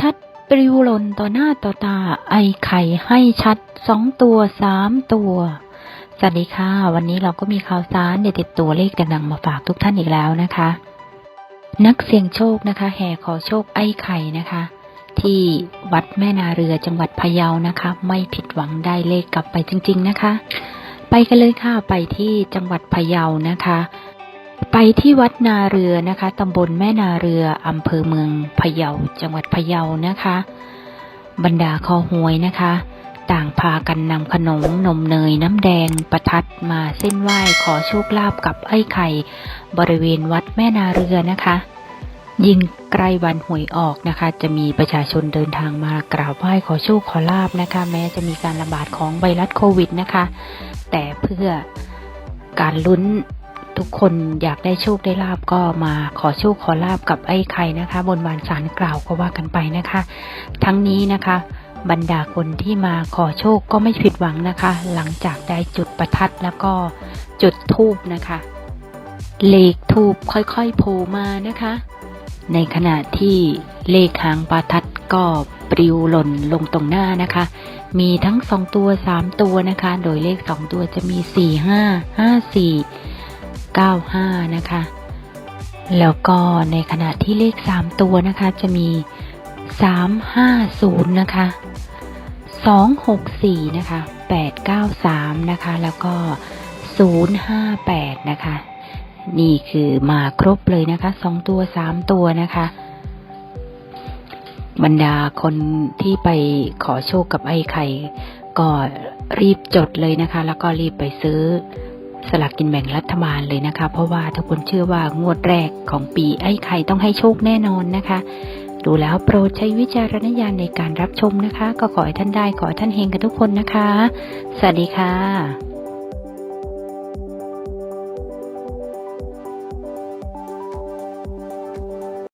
ชัดปลิวหล่นต่อหน้าต่อตา ไอไข่ให้ชัดสองตัวสามตัว สวัสดีค่ะ วันนี้เราก็มีข่าวสารเด็ดตัวเลขดังๆมาฝากทุกท่านอีกแล้วนะคะ นักเสี่ยงโชคนะคะ แห่ขอโชคไอไข่นะคะ ที่วัดแม่นาเรือจังหวัดพะเยานะคะ ไม่ผิดหวังได้เลขกลับไปจริง ๆนะคะ ไปกันเลยค่ะไปที่จังหวัดพะเยานะคะ ไปที่วัดนาเรือนะคะตำบลแม่นาเรืออำเภอเมืองพะเยาจังหวัดพะเยานะคะ บรรดาคอหวยนะคะ ต่างพากันนำขนมนมเนยน้ำแดงประทัดมาเส้นไหว้ขอโชคลาภกับไอ้ไข่ บริเวณวัดแม่นาเรือนะคะ ยิ่งใกล้วันหวยออกนะคะ จะมีประชาชนเดินทางมากราบไหว้ขอโชคขอลาบนะคะ แม้จะมีการระบาดของไวรัสโควิดนะคะ แต่เพื่อการลุ้น ทุกคนอยากได้โชคได้ลาบก็มาขอโชคขอลาบกับไอ้ไข่นะคะ บนบานสารกล่าวก็ว่ากันไปนะคะ ทั้งนี้นะคะ บรรดาคนที่มาขอโชคก็ไม่ผิดหวังนะคะ หลังจากได้จุดประทัดแล้วก็จุดทูบนะคะเลขทูบค่อยๆโผล่มานะคะ ในขณะที่เลขหางประทัดก็ปลิวหล่นลงตรงหน้านะคะ มีทั้งสองตัวสามตัวนะคะ โดยเลขสองตัวจะมีสี่ห้าห้าสี่ เก้าห้านะคะ แล้วก็ในขณะที่เลขสามตัวนะคะ จะมีสามห้าศูนะคะสองหกสี่นะคะแปดเก้าสามนะคะ แล้วก็ศูนย์ห้าแปดนะคะ นี่คือมาครบเลยนะคะสองตัวสามตัวนะคะบรรดาคนที่ไปขอโชคกับไอ้ไข่ก็รีบจดเลยนะคะ แล้วก็รีบไปซื้อ สลากกินแบ่งรัฐบาลเลยนะคะ เพราะว่าทุกคนเชื่อว่างวดแรกของปีไอ้ไข่ต้องให้โชคแน่นอนนะคะ ดูแล้วโปรดใช้วิจารณญาณในการรับชมนะคะ ก็ขอให้ท่านได้ขอให้ท่านเฮงกันทุกคนนะคะ สวัสดีค่ะ